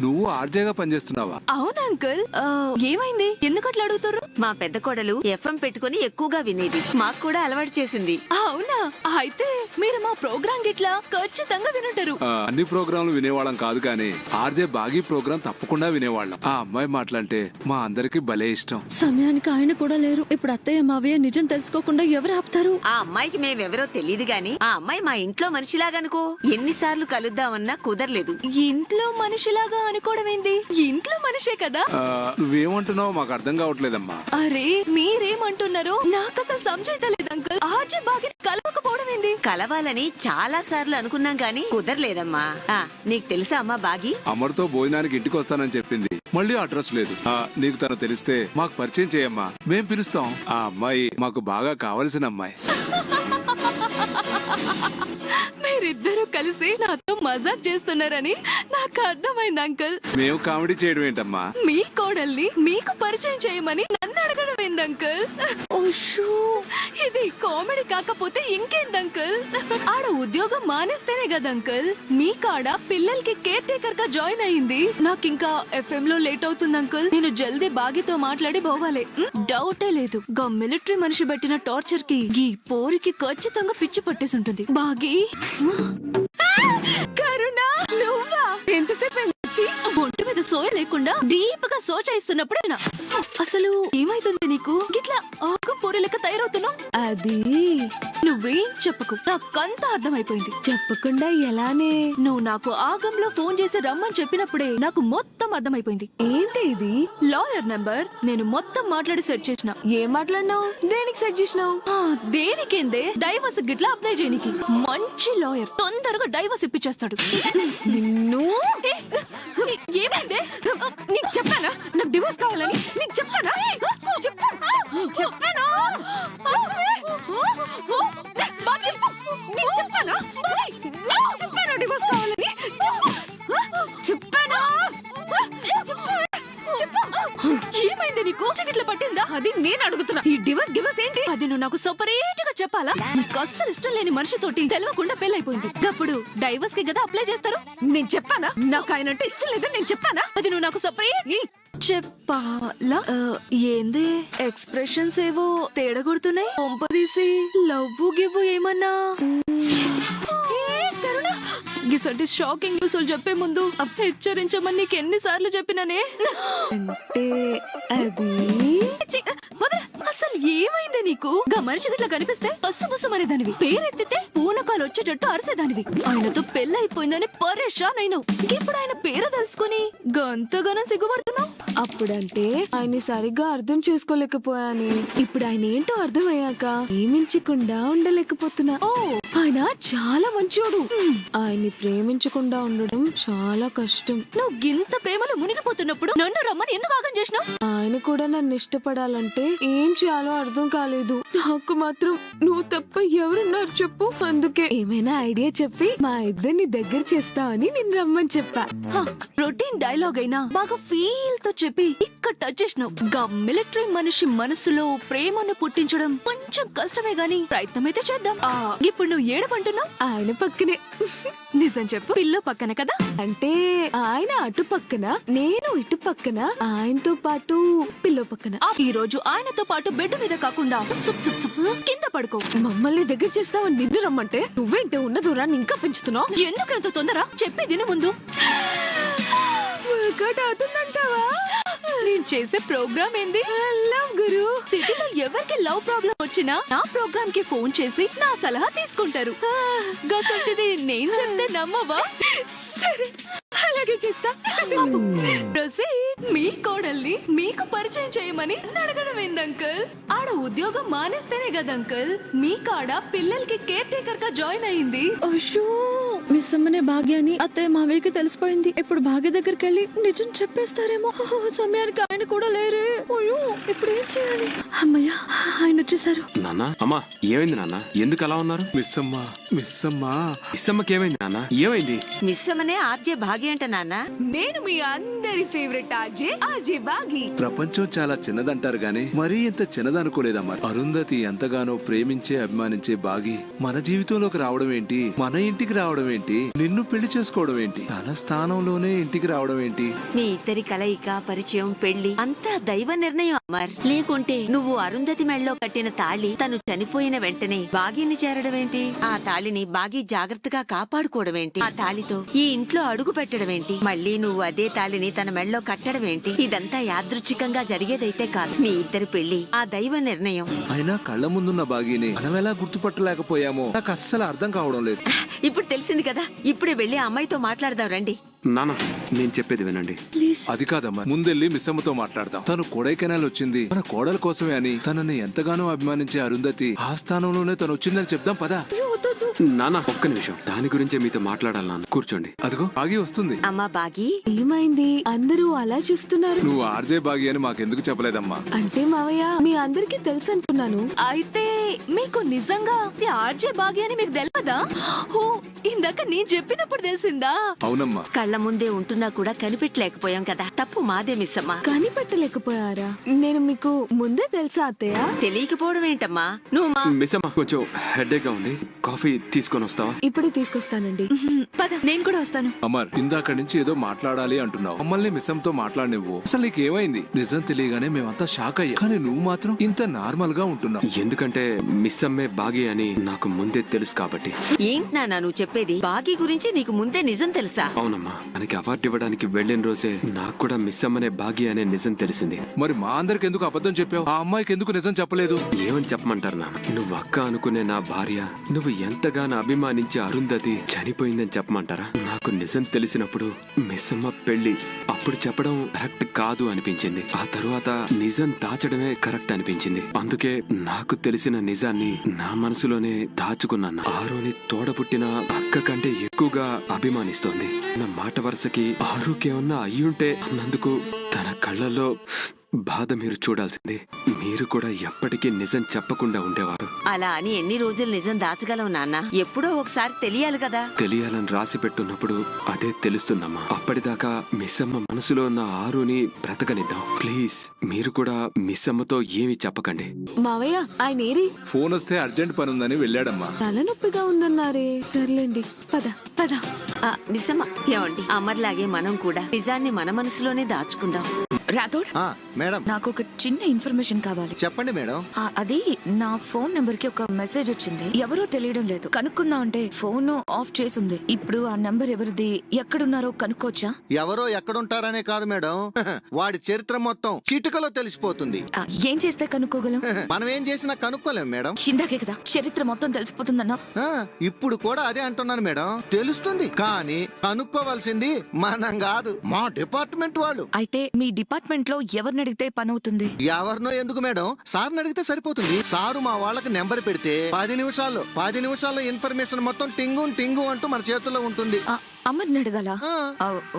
నువ్వు ఆర్జేగా పనిచేస్తున్నావా? అవును అంకుల్. ఆ, ఏమైంది? ఎందుకు అట్లా అడుగుతారు మా పెద్ద కోడలు ఎఫ్ఎం పెట్టుకుని ఎక్కువగా వినేది. మాకు కూడా అలవాటు చేసింది. అవునా? అయితే మీరు మా ప్రోగ్రామ్ గిట్లా ఖచ్చితంగా వినుంటారు. ఆ, అన్ని ప్రోగ్రాంలు వినేవాళ్ళం కాదు కానీ ఆర్జే బాగీ ప్రోగ్రాం తప్పకుండా వినేవాళ్ళం. ఆ అమ్మాయి మాటలంటే మా అందరికి భలే ఇష్టం. సమయానికి ఆయన కూడా లేరు. ఇప్పుడు అత్తయ్య మావయ్య నిజం తెలుసుకోకుండా ఎవరు ఆపుతారు? ఆ అమ్మాయికి మేమెవరో తెలియదు గాని ఆ అమ్మాయి మా ఇంట్లో మనిషిలాగనుకో. ఎన్నిసార్లు కలుద్దామన్నా కుదరలేదు. ఇంట్లో మనిషిలాగా అనుకోవడం ఏంది ఇంట్లో మనిషే కదా? నువ్వేమంటున్నావో మాకు అర్థం కావట్లేదమ్మా. అరే మీరేమంటున్నారు నాకు అసలు సంజయితలేదు అంకుల్ ఆజే బాగా కలవకపోవడం ఏంది కలవాలని చాలా సార్లు అనుకున్నాం గాని కుదరలేదమ్మా. ఆ, నీకు తెలుసా అమ్మా బాగి? అమర్తో భోజనానికి ఇంటికి వస్తానని చెప్పింది. మళ్ళీ అడ్రస్ లేదు. ఆ, నీకు తను తెలిస్తే మాకు పరిచయం చేయమ్మా. మేం పిలుస్తాం. ఆ అమ్మాయి మాకు బాగా కావలసిన అమ్మాయి. మీరిద్దరూ కలిసి నాతో మజాక్ చేస్తున్నారని నాకు అర్థమైంది అంకుల్. మేము కామెడీ చేయడం ఏంటమ్మా? మీ కోడల్ని మీకు పరిచయం చేయమని నన్ను అడగడం ఏంది అంకుల్? ఓషో ఇది కామెడీ కాకపోతే ఇంకేంది అంకుల్? ఆడ ఉద్యోగం మానేస్తేనే కదా అంకుల్? మీ కాడ పిల్లలకి కేర్ టేకర్గా జాయిన్ అయింది నాకు ఇంకా ఎఫ్ఎం లో లేట్ అవుతుంది అంకుల్. నేను జల్దీ బాగితో మాట్లాడి పోవాలి. డౌటే లేదు. గా మిలిటరీ మనిషి పెట్టిన టార్చర్కి ఈ పోరికి ఖచ్చితంగా పిచ్చి పట్టేసి ఉంటుంది బాగి? లేకుండా డీప్గా సోచ అసలు ఏమైతుంది నీకు? గిట్లా ఆకు పొరలక లెక్క తయారవుతున్నావు? అది నువ్వేం చెప్పకు. నాకంతా అర్థమైపోయింది. చెప్పకుండా ఎలానే? నువ్వు నాకు ఆగంలో ఫోన్ చేసి రమ్మని చెప్పినప్పుడే నాకు మొత్తం అర్థమైపోయింది. ఏంటి ఇది? Lawyer number. నేను మొత్తం మాట్లాడి సెట్ చేసిన. ఏం మాట్లాడినావు? దేనికి సెట్ చేసినావు? ఆ, దేనికేందే? డైవర్స్ గిట్లా అప్లై చేయనికి మంచి లాయర్. తొందరగా డైవర్స్ ఇప్పించేస్తాడు నిన్ను? ఏమైందే? నీకు చెప్పానా? నాకు డివోర్స్ కావాలని? నీకు చెప్పానా? చెప్పు. చెప్పానా? నీకు చెప్పానా? చెప్పానా డివోర్స్ కావాలని? చెప్పానా? ఏమైంది నీకు? చికిట్ల పట్టిందా? అది నేను అడుగుతున్నా. ఈ డివోర్స్ డివోర్స్ ఏంటి? అది నువ్వు నాకు సపరేట్ చెప్పాలా? నీకు అస్సలు ఇష్టం లేని మనిషితోటి తెలియకుండా పెళ్ళైపోయింది అప్పుడు డైవర్స్కి కదా అప్లై చేస్తారు? నేను చెప్పానా? నాకు ఆయన అంటే ఇష్టం లేదని నేను చెప్పానా? అది నువ్వు నాకు సపరేట్ చెప్పాలా? ఏంది? ఎక్స్ప్రెషన్స్ ఏవో తేడా కొడుతున్నాయి? పంపదీసి లవ్ గివ్ ఏమన్నా? గిసంటి షాకింగ్ న్యూస్లు చెప్పే ముందు హెచ్చరించమని నీకు ఎన్నిసార్లు చెప్పినానే? అంటే అది ఏమైంది నీకు? గా మనిషి గిట్లా కనిపిస్తే పస్సు పుస్సు పేరెత్తితే పూనకాలు వచ్చేటట్టు అరిసేదానివి. ఆయనతో పెళ్ళైపోయిందని పరేషాన్ అయినావు ఇప్పుడు ఆయన పేరు తెలుసుకుని గంతగానం సిగ్గుపడుతున్నావు? అప్పుడంటే ఆయన సరిగ్గా అర్థం చేసుకోలేకపోయాని. ఇప్పుడు ఆయన ఏంటో అర్థమయ్యాక ఏమించకుండా ఉండలేకపోతున్నా. ఓ ఆయన చాలా మంచోడు. ఆయన్ని ప్రేమించకుండా ఉండడం చాలా కష్టం. నువ్వు గింత ప్రేమలో మునిగిపోతున్నప్పుడు నన్ను రమ్మని ఎందుకు ఆగం చేసినావు? ఆయన కూడా నన్ను ఇష్టపడాలంటే ఏం చేయాలో అర్థం కాలేదు. నాకు మాత్రం నువ్వు తప్ప ఎవరున్నారు చెప్పు. అందుకే ఏమైనా ఐడియా చెప్పి మా ఇద్దరిని దగ్గర చేస్తావని నేను రమ్మని చెప్పా. రొటీన్ డైలాగ్ అయినా బాగా ఫీల్తో చెప్పి ఇక్కడ టచ్ చేసినావు. గా మిలిటరీ మనిషి మనసులో ప్రేమను పుట్టించడం కొంచెం కష్టమే గాని ప్రయత్నం అయితే చేద్దాం. ఆ, ఇప్పుడు నువ్వు ఏడమంటున్నావు ఆయన పక్కనే. నిజం చెప్పు. పిల్ల పక్కన కదా? అంటే ఆయన అటు పక్కన నేను ఇటు పక్కన ఆయనతో పాటు పిల్ల పక్కన. ఈ రోజు ఆయనతో పాటు బెడ్ మీద కాకుండా సుప్ సుప్ సుప్ కింద పడుకో. మమ్మల్ని దగ్గర చేస్తావని నిన్ను రమ్మంటే నువ్వేంటి ఉన్న దూరాన్ని ఇంకా పెంచుతున్నావు? ఎందుకు ఎంత తొందర చెప్పేది ముందు. వర్కౌట్ అవుతుందంటావా? నేను చేసే ప్రోగ్రామ్ ఏంది? లవ్ గురు. సిటీలో ఎవరికి లవ్ ప్రాబ్లం వచ్చినా నా ప్రోగ్రామ్కి ఫోన్ చేసి నా సలహా తీసుకుంటారు. ఆ, గసంటిది నేను చెప్తే నమ్మవా? సరే. అలాగే చేస్తా ప్రొసీడ్ మీ కోడల్ని మీకు పరిచయం చేయమని అడగడం ఏంది అంకుల్? ఆడ ఉద్యోగం మానేస్తేనే కదా అంకుల్? మీ కాడ పిల్లలకి కేర్ టేకర్గా జాయిన్ అయింది. అయ్యో! మిస్ అమ్మనే భాగ్య అని అత్తయ్య మావయ్యకి తెలిసిపోయింది. ఇప్పుడు భాగ్య దగ్గరికి వెళ్ళి నిజం చెప్పేస్తారేమో. సమయానికి ఆయన కూడా లేరే. అయ్యో ఇప్పుడు ఏం చేయాలి? అమ్మయ్య ఆయన వచ్చేసారు. నాన్న అమ్మా ఏమైంది నాన్న? ఎందుకు అలా ఉన్నారు? మిస్ అమ్మా మిస్ అమ్మా ఇස්සమ్మకి ఏమైంది నాన్న? ఏమైంది? నిస్సమనే ఆర్జే భాగ్య అంట నాన్న. నేను మీ అందరి ఫేవరెట్ ఆర్జే ఆర్జే బాగి ప్రపంచం చాలా చిన్నదంటారు గాని మరీ ఇంత చిన్నదనుకోలేదమ్మా. అరుంధతి ఎంతగానో ప్రేమించే అభిమానించే బాగి మన జీవితంలోకి రావడం ఏంటి? మన ఇంటికి రావడం ఏంటి నిన్ను పెళ్ళి చేసుకోవడం ఏంటి? తన స్థానంలోనే ఇంటికి రావడం ఏంటి? మీ ఇద్దరి కలయిక పరిచయం పెళ్ళి అంతా దైవ నిర్ణయం అమర్. లేకుంటే నువ్వు అరుంధతి మెళ్ళలో కట్టిన తాళి తను చనిపోయిన వెంటనే బాగీని చేరడమేంటి ఆ తాళిని బాగి జాగ్రత్తగా కాపాడుకోవడమేంటి ఆ తాళితో ఈ ఇంట్లో అడుగు పెట్టడమేంటి మళ్ళీ నువ్వు అదే తాళిని తన మెళ్ళలో కట్టడమేంటి ఇదంతా యాదృచ్ఛికంగా జరిగేదైతే కాదు. మీ ఇద్దరి పెళ్ళి ఆ దైవ నిర్ణయం. అయినా కళ్ళ ముందున్న బాగిని మనం ఎలా గుర్తుపట్టలేకపోయామో నాకు అస్సలు అర్థం కావడం లేదు. ఇప్పుడు తెలిసింది కదా? ఇప్పుడే వెళ్ళి ఆ అమ్మాయితో మాట్లాడదాం రండి. నాన్న నేను చెప్పేది వినండి. ప్లీజ్. అది కాదమ్మా ముందెళ్ళి మిస్సమ్మతో మాట్లాడదాం. తను కొడైకెనాల్ వచ్చింది. తన కోడల కోసమే అని తనని ఎంతగానో అభిమానించే అరుంధతి ఆ స్థానంలోనే తను వచ్చిందని చెప్దాం పదా. నాన్న ఒక్క నిమిషం. దాని గురించే మీతో మాట్లాడాలి నాన్న. కూర్చోండి. అదిగో బాగి వస్తుంది. అమ్మా బాగి. ఏమైంది? అందరూ అలా చూస్తున్నారు. నువ్వు ఆర్జే బాగి అని మాకెందుకు చెప్పలేదమ్మా? అంటే మావయ్య మీ అందరికీ తెలుసు అనుకున్నాను. అయితే మీకు నిజంగా ఆర్జే బాగి అని మీకు తెలియదా ఓ ఇందాక నేను చెప్పినప్పుడు తెలిసిందా? అవునమ్మా. కళ్ళ ముందే ఉంటున్నా కూడా కనిపెట్టలేకపోయాం కదా. తప్పు మాదే మిస్సమ్మా కనిపెట్టలేకపోయారా? నేను మీకు ముందే తెలుసా అత్తయ్య? తెలియకపోవడం ఏంటమ్మా? నువ్వు మా మిస్ అమ్మ కొంచెం హెడేక్గా ఉంది. కాఫీ తీసుకొని వస్తావా? ఇప్పుడే తీసుకొస్తానండి. పద నేను కూడా వస్తాను. అమర్ ఇందాక నుంచి ఏదో మాట్లాడాలి అంటున్నావు. మమ్మల్ని మిస్సంతో మాట్లాడినవ్వు. అసలు నీకు ఏమైంది? నిజం తెలియగానే మేమంతా షాక్ అయ్యా. కానీ నువ్వు మాత్రం ఇంత నార్మల్గా ఉంటున్నావు. ఎందుకంటే మిస్ అమ్మే బాగి అని నాకు ముందే తెలుసు కాబట్టి. ఏంటి నాన్న నువ్వు చెప్పేది? బాగీ గురించి నీకు ముందే నిజం తెలుసా? అవునమ్మా. మనకి అవార్డు ఇవ్వడానికి వెళ్ళిన రోజే నాకు కూడా మిస్ అమ్మనే బాగి అనే నిజం తెలిసింది. మరి మా అందరికి ఎందుకు అబద్ధం చెప్పావు? ఆ అమ్మాయికి ఎందుకు నిజం చెప్పలేదు? ఏమని చెప్పమంటారు నాన్న? నువ్వు అక్క అనుకునే నా భార్య నువ్వు ఎంతగానో అభిమానించే అరుంధతి చనిపోయిందని చెప్పమంటారా? నాకు నిజం తెలిసినప్పుడు మిస్సమ్మ పెళ్ళి అప్పుడు చెప్పడం కరెక్ట్ కాదు అనిపించింది. ఆ తరువాత నిజం దాచడమే కరెక్ట్ అనిపించింది. అందుకే నాకు తెలిసిన నిజాన్ని నా మనసులోనే దాచుకున్నాను. ఆరోని తోడబుట్టిన అక్క కంటే ఎక్కువగా అభిమానిస్తోంది. నా మాట వరుసకి ఆరుకేమన్నా అయ్యుంటే అన్నందుకు తన కళ్ళల్లో బాధ మీరు చూడాల్సింది. మీరు కూడా ఎప్పటికీ నిజం చెప్పకుండా ఉండేవారు. అలా అని ఎన్ని రోజులు నిజం దాచగలవు నాన్న? ఎప్పుడో ఒకసారి తెలియాలి కదా. తెలియాలని రాసి పెట్టున్నప్పుడు అదే తెలుస్తుందమ్మా. అప్పటిదాకా మిస్ అమ్మ మనసులో ఉన్న ఆరుని బ్రతకనిద్దాం. ప్లీజ్ మీరు కూడా మిస్ అమ్మతో ఏమీ చెప్పకండి. మావయ్య ఆయన ఏరి? ఫోన్ వస్తే అర్జెంట్ పని ఉందని వెళ్ళాడమ్మా. తలనొప్పిగా ఉందన్నారే. సర్లేండి పద పద. ఆ, నిజమా ఏమండి? అమర్లాగే మనం కూడా నిజాన్ని మన మనసులోనే దాచుకుందాం. రాథోడ్? ఆ, మేడం. నాకు ఒక చిన్న ఇన్ఫర్మేషన్ కావాలి. చెప్పండి మేడం. ఆ, అది నా ఫోన్ నెంబర్కి ఒక మెసేజ్ వచ్చింది. ఎవరో తెలియడం లేదు. కనుక్కుందాం అంటే ఫోన్ ఆఫ్ చేసింది. ఇప్పుడు ఆ నెంబర్ ఎవరిది? ఎక్కడున్నారో కనుక్కోవచ్చా? ఎవరో ఎక్కడుంటారనే కాదు మేడం. వాడి చరిత్ర మొత్తం చిటుకలో తెలిసిపోతుంది. ఆ, ఏం చేస్తే కనుక్కోగలం? మనం ఏం చేసినా కనుక్కోలేం మేడం. ఇందాకే కదా చరిత్ర మొత్తం తెలిసిపోతుందన్నా ఆ, ఇప్పుడు కూడా అదే అంటున్నాను మేడం. తెలుస్తుంది. కానీ కనుక్కోవాల్సింది మనం కాదు మా డిపార్ట్మెంట్ వాళ్ళు. అయితే మీ డిపార్ట్మెంట్ లో ఎవరిని అడిగితే పని అవుతుంది ఎవరినో ఎందుకు మేడం? సార్ని అడిగితే సరిపోతుంది. సారు మా వాళ్ళకి నెంబర్ పెడితే పది నిమిషాల్లో పది నిమిషాల్లో ఇన్ఫర్మేషన్ మొత్తం టింగు టింగు అంటూ మన చేతుల్లో ఉంటుంది. అమ్మని అడగాల.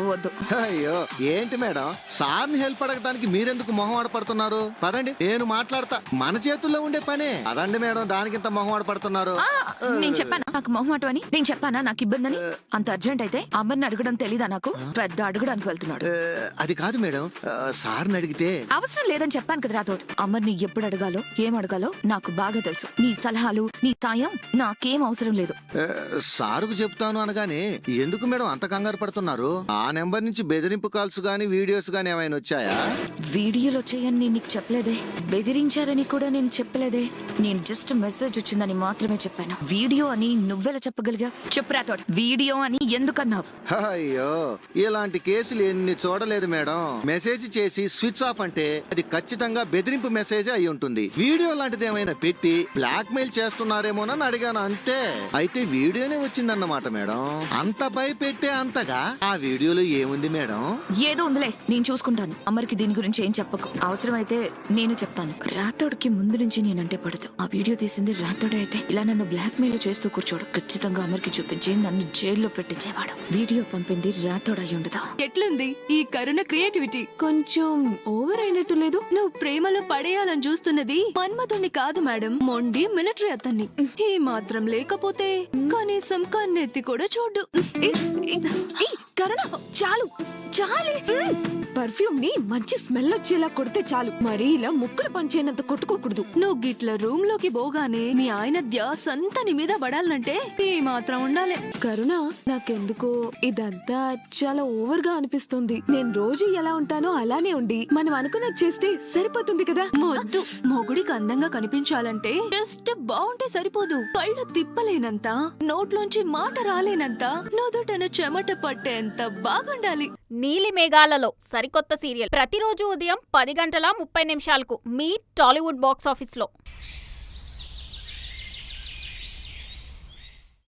వద్దు. అయ్యో ఏంటి మేడం? సార్ని హెల్ప్ అడగడానికి మీరెందుకు మొహం ఆడపడుతున్నారు? పదండి నేను మాట్లాడతా. మన చేతుల్లో ఉండే పనే. అదండి మేడం దానికింత మొహం ఆడపడుతున్నారు. నేను చెప్పానా? నాకు మొహమాటం అని? నేను చెప్పానా? నాకు ఇబ్బంది అని అంత అర్జెంట్ అయితే అమ్మని అడగడం తెలీదా నాకు? పెద్ద అడగడానికి వెళ్తున్నాడు. అది కాదు మేడం. సార్ని అడిగితే అవసరం లేదని చెప్పాను కదా రాథోడ్. అమ్మని ఎప్పుడు అడగాలో ఏం అడగాలో నాకు బాగా తెలుసు. నీ సలహాలు నీ సాయం నాకేం అవసరం లేదు. సారుకు చెప్తాను అనగానే ఎందుకు మేడం అంత కంగారు పడుతున్నారు? ఆ నెంబర్ నుంచి బెదిరింపు కాల్స్ గానీ వీడియోస్ గానీ ఏమైనా వచ్చాయా? వీడియోలో చేయని నేను నీకు చెప్పలేదే. బెదిరించారని కూడా నేను చెప్పలేదే. నేను జస్ట్ మెసేజ్ వచ్చిందని మాత్రమే చెప్పాను. వీడియో అని నువ్వెలా చెప్పగలిగా చెప్పు రాథోడ్. వీడియో అని ఎందుకన్నావు? అయ్యో ఇలాంటి కేసులు ఎన్ని చూడలేదు మేడం. మెసేజ్ చేసి స్విచ్ ఆఫ్ అంటే అది ఖచ్చితంగా బెదిరింపు మెసేజ్ అయి ఉంటుంది. వీడియో లాంటిది ఏమైనా పెట్టి బ్లాక్ మెయిల్ చేస్తున్నారేమోనని అడిగాను అంతే. అయితే వీడియోనే వచ్చిందన్నమాట మేడం. అంత భయపెట్టే అంతగా ఆ వీడియోలో ఏముంది మేడం? ఏదో ఉందిలే నేను చూసుకుంటాను. అమ్మరికి దీని గురించి ఏం చెప్పకు. అవసరమైతే నేను చెప్తాను. రాథోడ్కి ముందు నుంచి నేనంటే పడదు. ఆ వీడియో తీసింది రాథోడే అయితే. ఇలా నన్ను బ్లాక్ మెయిల్ చేస్తూ చూడు ఖచ్చితంగా అమ్మరికి చూపించి నన్ను జైల్లో పెట్టించేవాడు. వీడియో పంపింది రాథోడ్ అయి ఉండదా? ఎట్లుంది? ఈ కరుణ క్రియేటివిటీ. కొంచెం ఓవర్ అయినట్టు లేదు. నువ్వు ప్రేమలో పడేయాలని చూస్తున్నది మన్మధుణ్ణి కాదు మేడం. మొండి మిలిటరీ అతన్ని. ఈ మాత్రం లేకపోతే కనీసం కన్నెత్తి కూడా చూడు. కరుణ చాలు. చాలే. పర్ఫ్యూమ్ని మంచి స్మెల్ వచ్చేలా కొడితే చాలు. మరీ ఇలా ముక్కులు పంచేనంత కొట్టుకోకూడదు. నువ్వు గిట్ల రూమ్లోకి పోగానే మీ ఆయన ధ్యాస అంతా నీ మీద పడాలంటే ఈ మాత్రం ఉండాలి. కరుణ నాకెందుకో ఇదంతా చాలా ఓవర్గా అనిపిస్తుంది. నేను రోజు ఎలా ఉంటానో అలానే ఉండి మనం అనుకున్నది చేస్తే సరిపోతుంది కదా? మొద్దు మొగుడికి అందంగా కనిపించాలంటే జస్ట్ బాగుంటే సరిపోదు. కళ్ళు తిప్పలేనంత నోట్లోంచి మాట రాలేనంత నోదుటన చెమట పట్టేంత బాగుండాలి. నీలి మేఘాలలో సరికొత్త సీరియల్. ప్రతిరోజు ఉదయం పది గంటల ముప్పై నిమిషాలకు మీ టాలీవుడ్ బాక్స్ ఆఫీస్లో.